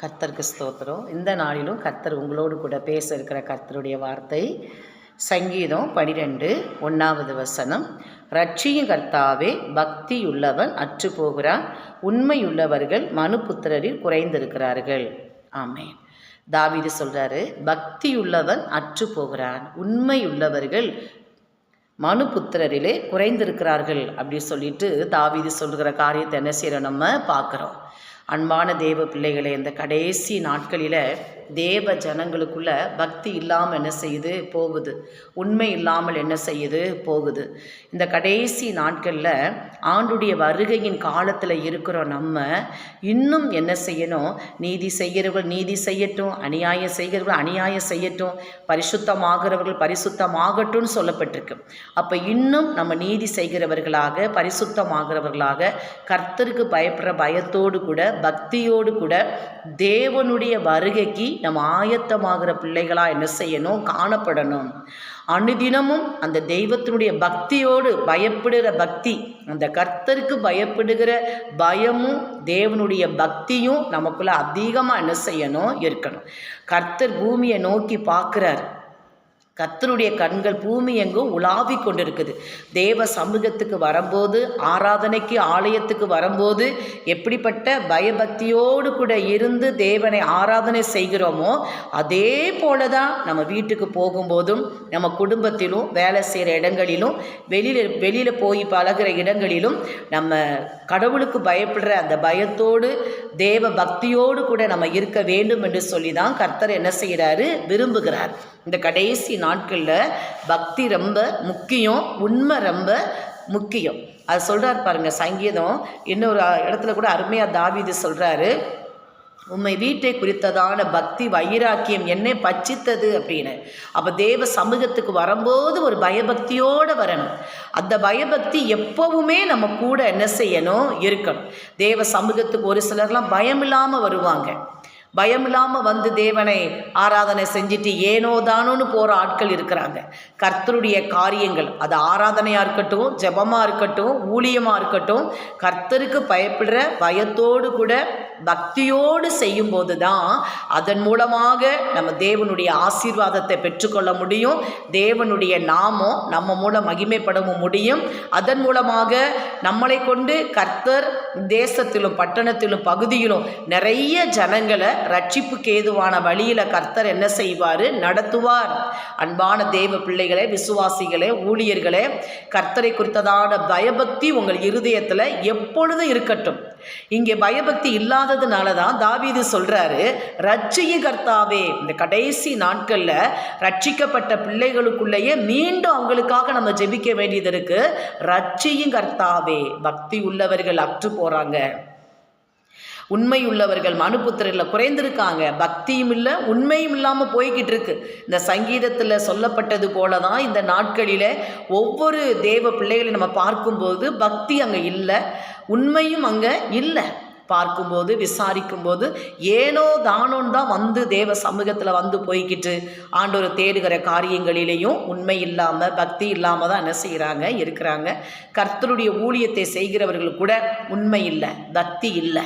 கர்த்தருக்கு ஸ்தோத்திரம். இந்த நாளிலும் கர்த்தர் உங்களோடு கூட பேச இருக்கிற கர்த்தருடைய வார்த்தை சங்கீதம் பனிரெண்டு ஒன்றாவது வசனம். ரட்சியும் கர்த்தாவே பக்தியுள்ளவன் அற்று போகிறான். உண்மையுள்ளவர்கள் மனு புத்திரரில் குறைந்திருக்கிறார்கள். ஆமென். தாவிது சொல்கிறாரு பக்தியுள்ளவன் அற்று போகிறான். உண்மையுள்ளவர்கள் மனுபுத்திரரிலே குறைந்திருக்கிறார்கள் அப்படி சொல்லிட்டு தாவிது சொல்கிற காரியத்தை என்ன செய்கிறோம் நம்ம பார்க்குறோம். அன்பான தேவ பிள்ளைகளை இந்த கடைசி நாட்களில் தேவ ஜனங்களுக்குள்ள பக்தி இல்லாமல் என்ன செய்யுது? போகுது. உண்மை இல்லாமல் என்ன செய்யுது? போகுது. இந்த கடைசி நாட்களில் ஆண்டுடைய வருகையின் காலத்தில் இருக்கிறோம் நம்ம இன்னும் என்ன செய்யணும்? நீதி செய்கிறவர்கள் நீதி செய்யட்டும் அநியாயம் செய்கிறவர்கள் அநியாயம் செய்யட்டும் பரிசுத்தமாகிறவர்கள் பரிசுத்தமாகட்டும்னு சொல்லப்பட்டிருக்கு. அப்போ இன்னும் நம்ம நீதி செய்கிறவர்களாக பரிசுத்தமாகிறவர்களாக கர்த்தருக்கு பயப்படுற பயத்தோடு கூட பக்தியோடு கூட தேவனுடைய வருகைக்கு நம்ம ஆயத்தமாகிற பிள்ளைகளாக என்ன செய்யணும்? காணப்படணும். அனுதினமும் அந்த தெய்வத்தினுடைய பக்தியோடு பயப்படுகிற பக்தி அந்த கர்த்தருக்கு பயப்படுகிற பயமும் தேவனுடைய பக்தியும் நமக்குள்ளே அதிகமாக என்ன செய்யணும்? இருக்கணும். கர்த்தர் பூமியை நோக்கி பார்க்குறார். கர்த்தருடைய கண்கள் பூமி எங்கும் உலாவி கொண்டிருக்குது. தேவ சமூகத்துக்கு வரும்போது ஆராதனைக்கு ஆலயத்துக்கு வரும்போது எப்படிப்பட்ட பயபக்தியோடு கூட இருந்து தேவனை ஆராதனை செய்கிறோமோ அதே போல தான் நம்ம வீட்டுக்கு போகும்போதும் நம்ம குடும்பத்திலும் வேலை செய்கிற இடங்களிலும் வெளியில் வெளியில் போய் பழகிற இடங்களிலும் நம்ம கடவுளுக்கு பயப்படுற அந்த பயத்தோடு தேவ பக்தியோடு கூட நம்ம இருக்க வேண்டும் என்று சொல்லி தான் கர்த்தர் என்ன செய்கிறாரு விரும்புகிறார். இந்த கடைசி நாட்களில் பக்தி ரொம்ப முக்கியம் உண்மை ரொம்ப முக்கியம். அது சொல்கிறார் பாருங்கள் சங்கீதம். இன்னொரு இடத்துல கூட அருமையாக தாவிது சொல்கிறாரு உண்மை வீட்டை குறித்ததான பக்தி வைராக்கியம் என்னை பச்சித்தது அப்படின்னு. அப்போ தேவ சமூகத்துக்கு வரும்போது ஒரு பயபக்தியோடு வரணும். அந்த பயபக்தி எப்போவுமே நம்ம கூட என்ன செய்யணும்? இருக்கணும். தேவ சமூகத்துக்கு ஒரு சிலர்லாம் பயம் இல்லாமல் வருவாங்க. பயம் இல்லாமல் வந்து தேவனை ஆராதனை செஞ்சுட்டு ஏனோ தானோன்னு போகிற ஆட்கள் இருக்கிறாங்க. கர்த்தருடைய காரியங்கள் அது ஆராதனையாக இருக்கட்டும் ஜெபமாக இருக்கட்டும் ஊழியமாக இருக்கட்டும் கர்த்தருக்கு பயப்படுற பயத்தோடு கூட பக்தியோடு செய்யும்போது தான் அதன் மூலமாக நம்ம தேவனுடைய ஆசீர்வாதத்தை பெற்றுக்கொள்ள முடியும். தேவனுடைய நாமம் நம்ம மூலம் மகிமைப்படவும் முடியும். அதன் மூலமாக நம்மளை கொண்டு கர்த்தர் தேசத்திலும் பட்டணத்திலும் பகுதியிலும் நிறைய ஜனங்களை ரட்சிப்புக்கு ஏதுவான வழியில் கர்த்தர் என்ன செய்வார்? நடத்துவார். அன்பான தேவ பிள்ளைகளே விசுவாசிகளே ஊழியர்களே கர்த்தரை குறித்ததான பயபக்தி உங்கள் இருதயத்தில் எப்பொழுதும் இருக்கட்டும். இங்கே பயபக்தி இல்லாததுனால தான் தாவீது சொல்கிறாரு ரட்சிய கர்த்தாவே. இந்த கடைசி நாட்களில் ரட்சிக்கப்பட்ட பிள்ளைகளுக்குள்ளேயே மீண்டும் அவங்களுக்காக நம்ம ஜெபிக்க வேண்டியது இருக்குது ரட்சியும் கர்த்தாவே. பக்தி உள்ளவர்கள் அற்று போகிறாங்க உண்மையுள்ளவர்கள் மனுபுத்திரில் குறைந்திருக்காங்க. பக்தியும் இல்லை உண்மையும் இல்லாமல் போய்கிட்டு இருக்கு இந்த சங்கீதத்தில் சொல்லப்பட்டது போல தான் இந்த நாட்களில் ஒவ்வொரு தேவ பிள்ளைகளை நம்ம பார்க்கும்போது பக்தி அங்கே இல்லை உண்மையும் அங்கே இல்லை. பார்க்கும்போது விசாரிக்கும்போது ஏனோ தானோன்னு தான் வந்து தேவ சமூகத்தில் வந்து போய்கிட்டு ஆண்டோரை தேடுகிற காரியங்களிலேயும் உண்மை இல்லாமல் பக்தி இல்லாமல் தான் என்ன செய்கிறாங்க இருக்கிறாங்க. கர்த்தருடைய ஊழியத்தை செய்கிறவர்கள் கூட உண்மை இல்லை பக்தி இல்லை.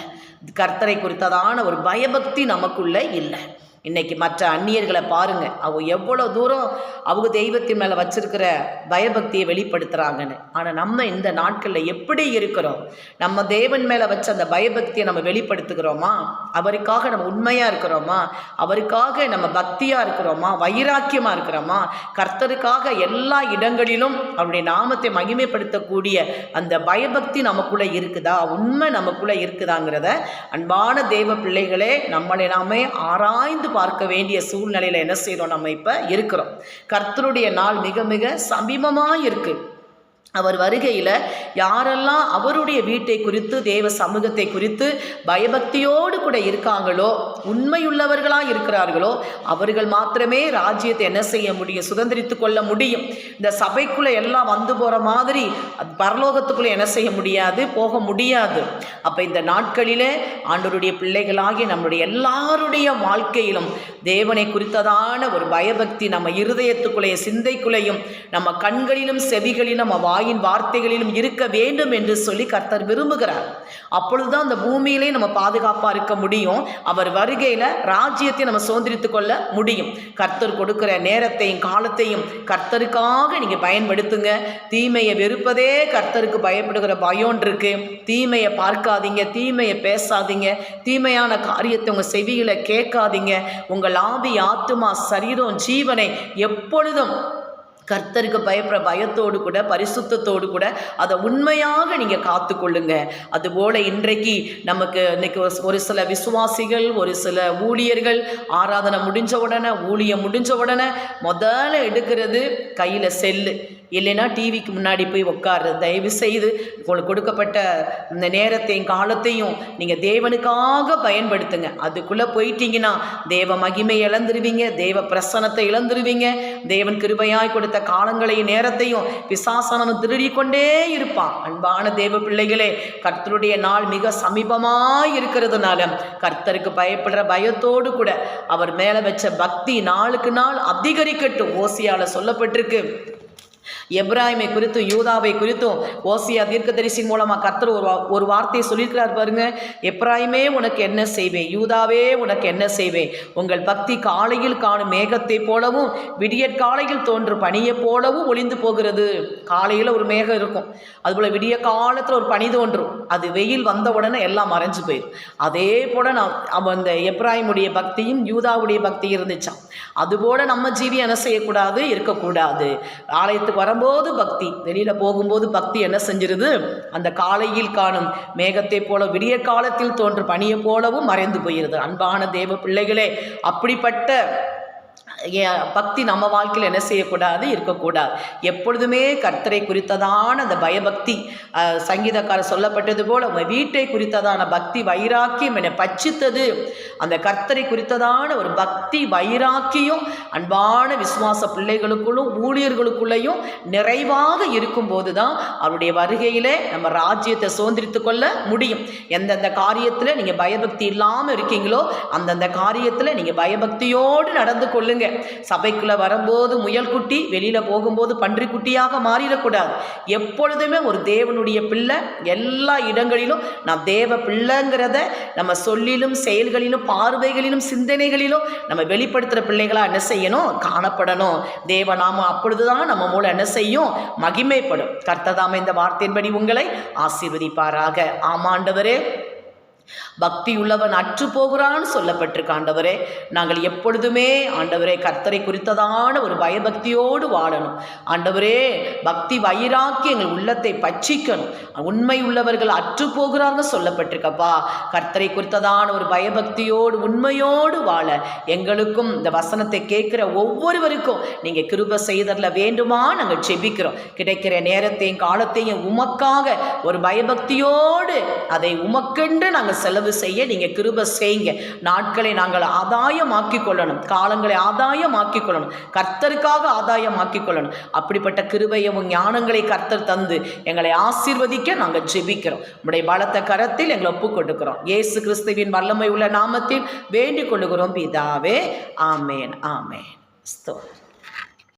கர்த்தரை குறித்ததான ஒரு பயபக்தி நமக்குள்ளே இல்லை. இன்றைக்கி மற்ற அந்நியர்களை பாருங்கள் அவங்க எவ்வளோ தூரம் அவங்க தெய்வத்தின் மேலே வச்சிருக்கிற பயபக்தியை வெளிப்படுத்துகிறாங்கன்னு ஆனால் நம்ம இந்த நாட்களில் எப்படி இருக்கிறோம்? நம்ம தேவன் மேலே வச்ச அந்த பயபக்தியை நம்ம வெளிப்படுத்துகிறோமா? அவருக்காக நம்ம உண்மையாக இருக்கிறோமா? அவருக்காக நம்ம பக்தியாக இருக்கிறோமா? வைராக்கியமாக இருக்கிறோமா? கர்த்தருக்காக எல்லா இடங்களிலும் அவருடைய நாமத்தை மகிமைப்படுத்தக்கூடிய அந்த பயபக்தி நமக்குள்ளே இருக்குதா? உண்மை நமக்குள்ளே இருக்குதாங்கிறத அன்பான தேவ பிள்ளைகளே நம்மளை நாமே ஆராய்ந்து பார்க்க வேண்டிய சூழ்நிலையில் என்ன செய்கிறோம் நம்ம இப்போ இருக்கிறோம். கர்த்தருடைய நாள் மிக மிக சமீபமாக இருக்குது அவர் வருகையில் யாரெல்லாம் அவருடைய வீட்டை குறித்து தேவ சமூகத்தை குறித்து பயபக்தியோடு கூட இருக்காங்களோ உண்மையுள்ளவர்களாக இருக்கிறார்களோ அவர்கள் மாத்திரமே ராஜ்யத்தை என்ன செய்ய முடியும் சுதந்திரித்து கொள்ள முடியும். இந்த சபைக்குள்ளே எல்லாம் வந்து போகிற மாதிரி அது பரலோகத்துக்குள்ளே என்ன செய்ய முடியாது போக முடியாது. அப்போ இந்த நாட்களிலே ஆண்டோருடைய பிள்ளைகளாகி நம்முடைய எல்லாருடைய வாழ்க்கையிலும் தேவனை குறித்ததான ஒரு பயபக்தி நம்ம இருதயத்துக்குள்ளேயும் சிந்தைக்குள்ளேயும் நம்ம கண்களிலும் செவிகளிலும் நம்ம வாயின் வார்த்தைகளிலும் இருக்க வேண்டும் என்று சொல்லி கர்த்தர் விரும்புகிறார். அப்பொழுதுதான் அந்த பூமியிலே நம்ம பாதுகாப்பாக இருக்க முடியும். அவர் வருகையில் ராஜ்யத்தை நம்ம சுதந்திரித்து கொள்ள முடியும். கர்த்தர் கொடுக்குற நேரத்தையும் காலத்தையும் கர்த்தருக்காக நீங்கள் பயன்படுத்துங்க. தீமையை வெறுப்பதே கர்த்தருக்கு பயப்படுகிற பயம் இருக்கு. தீமையை பார்க்காதீங்க தீமையை பேசாதீங்க. தீமையான காரியத்தை உங்கள் செவியில் கேட்காதீங்க. உங்கள் ஆவி ஆத்துமா சரீரம் ஜீவனை எப்பொழுதும் கர்த்தருக்கு பயப்படுற பயத்தோடு கூட பரிசுத்தத்தோடு கூட அதை உண்மையாக நீங்கள் காத்துக்கொள்ளுங்க. அதுபோல் இன்றைக்கு நமக்கு இன்னைக்கு ஒரு- ஒரு சில விசுவாசிகள் ஒரு சில ஊழியர்கள் ஆராதனை முடிஞ்ச உடனே ஊழியம் முடிஞ்ச உடனே முதல்ல எடுக்கிறது கையில் செல்லு. இல்லைன்னா டிவிக்கு முன்னாடி போய் உட்காரு தயவு செய்து உங்களுக்கு கொடுக்கப்பட்ட இந்த நேரத்தையும் காலத்தையும் நீங்கள் தேவனுக்காக பயன்படுத்துங்க. அதுக்குள்ளே போயிட்டீங்கன்னா தேவ மகிமை இழந்துருவீங்க தேவ பிரசனத்தை இழந்துருவீங்க. தேவன் கிருபையாய் கொடுத்த காலங்களையும் நேரத்தையும் பிசாசனம் திருடி கொண்டே இருப்பான். அன்பான தேவ பிள்ளைகளே கர்த்தருடைய நாள் மிக சமீபமாக இருக்கிறதுனால கர்த்தருக்கு பயப்படுற பயத்தோடு கூட அவர் மேலே வச்ச பக்தி நாளுக்கு நாள் அதிகரிக்கட்டும். ஓசியால சொல்லப்பட்டிருக்கு. எப்ராஹிமை குறித்தும் யூதாவை குறித்தும் ஓசியா தீர்க்கதரிசி மூலமாக கர்த்தர் ஒரு வா- ஒரு வார்த்தையை சொல்லியிருக்கிறார் பாருங்க. எப்ராஹிமே உனக்கு என்ன செய்வேன்? யூதாவே உனக்கு என்ன செய்வேன்? உங்கள் பக்தி காலையில் காணும் மேகத்தை போலவும் விடியற் காலையில் தோன்றும் பனியைப் போலவும் ஒளிந்து போகிறது. காலையில் ஒரு மேகம் இருக்கும். அதுபோல் விடிய காலத்தில் ஒரு பனி தோன்றும். அது வெயில் வந்த உடனே எல்லாம் மறைஞ்சு போயிடும் அதே போல் நான் அவன் அந்த எப்ராஹிமுடைய பக்தியும் யூதாவுடைய பக்தியும் இருந்துச்சான் அதுபோல் நம்ம ஜீவி என்ன செய்யக்கூடாது? இருக்கக்கூடாது. ஆலயத்துக்கு வரும்போது பக்தி. வெளியில் போகும்போது பக்தி என்ன செஞ்சிருது? அந்த காலையில் காணும் மேகத்தை போல விடிய காலத்தில் தோன்றும் பணியை போலவும் மறைந்து போயிருது. அன்பான தேவ பிள்ளைகளே அப்படிப்பட்ட பக்தி நம்ம வாழ்க்கையில் என்ன செய்யக்கூடாது? இருக்கக்கூடாது. எப்பொழுதுமே கர்த்தரை குறித்ததான அந்த பயபக்தி சங்கீதக்காரர் சொல்லப்பட்டது போல் உங்கள் வீட்டை குறித்ததான பக்தி வைராக்கியம் என்னை பச்சித்தது அந்த கர்த்தரை குறித்ததான ஒரு பக்தி வைராக்கியம் அன்பான விசுவாச பிள்ளைகளுக்குள்ளும் ஊழியர்களுக்குள்ளேயும் நிறைவாக இருக்கும்போது தான் அவருடைய வருகையிலே நம்ம ராஜ்யத்தை சுதந்திரித்து கொள்ள முடியும். எந்தெந்த காரியத்தில் நீங்கள் பயபக்தி இல்லாமல் இருக்கீங்களோ அந்தந்த காரியத்தில் நீங்கள் பயபக்தியோடு நடந்து கொள்ளுங்கள் சபைக்குள்ளே வரும்போது முயல்குட்டி வெளியில் போகும்போது பன்றிக்குட்டியாக மாறிடக்கூடாது. எப்பொழுதுமே ஒரு தேவனுடைய பிள்ளை எல்லா இடங்களிலும் நாம் தேவ பிள்ளைங்கிறத நம்ம சொல்லிலும் செயல்களிலும் பார்வைகளிலும் சிந்தனைகளிலும் நம்ம வெளிப்படுத்துகிற பிள்ளைகளாக என்ன செய்யணும்? காணப்படணும். தேவ நாம அப்பொழுதுதான் நம்ம மூலம் என்ன செய்யும்? மகிமைப்படும். கர்த்ததாம இந்த வார்த்தையின்படி உங்களை ஆசீர்வதிப்பாராக. ஆமாண்டவரே பக்தி உள்ளவன் அற்று போகிறான்னு சொல்லப்பட்டிருக்கு ஆண்டவரே. நாங்கள் எப்பொழுதுமே ஆண்டவரே கர்த்தரை குறித்ததான ஒரு பயபக்தியோடு வாழணும். ஆண்டவரே பக்தி வயிறாக்கி எங்கள் உள்ளத்தை பச்சிக்கணும் உண்மை உள்ளவர்கள் அற்று போகிறாங்க சொல்லப்பட்டிருக்கப்பா. கர்த்தரை குறித்ததான ஒரு பயபக்தியோடு உண்மையோடு வாழ எங்களுக்கும் இந்த வசனத்தை கேட்குற ஒவ்வொருவருக்கும் நீங்கள் கிருப செய்தரில் வேண்டுமா நாங்கள் செபிக்கிறோம் கிடைக்கிற நேரத்தையும் காலத்தையும் உமக்காக ஒரு பயபக்தியோடு அதை உமக்கென்று நாங்கள் செலவு செய்ய நீங்கள் கிருப செய்யுங்க நாட்களை நாங்கள் ஆதாயமாக்கி கொள்ளணும். காலங்களை ஆதாயமாக்கி கொள்ளணும் கர்த்தருக்காக ஆதாயமாக்கி கொள்ளணும் அப்படிப்பட்ட கிருபையும் ஞானங்களை கர்த்தர் தந்து எங்களை ஆசீர்வதிக்க நாங்கள் ஜெபிக்கிறோம். உங்களுடைய பலத்த கரத்தில் எங்களை ஒப்புக் கொடுக்கிறோம் இயேசு கிறிஸ்துவின் வல்லமை உள்ள நாமத்தில் வேண்டிக் கொள்ளுகிறோம். பிதாவே ஆமேன் ஆமேன். ஸ்தோத்திரம்.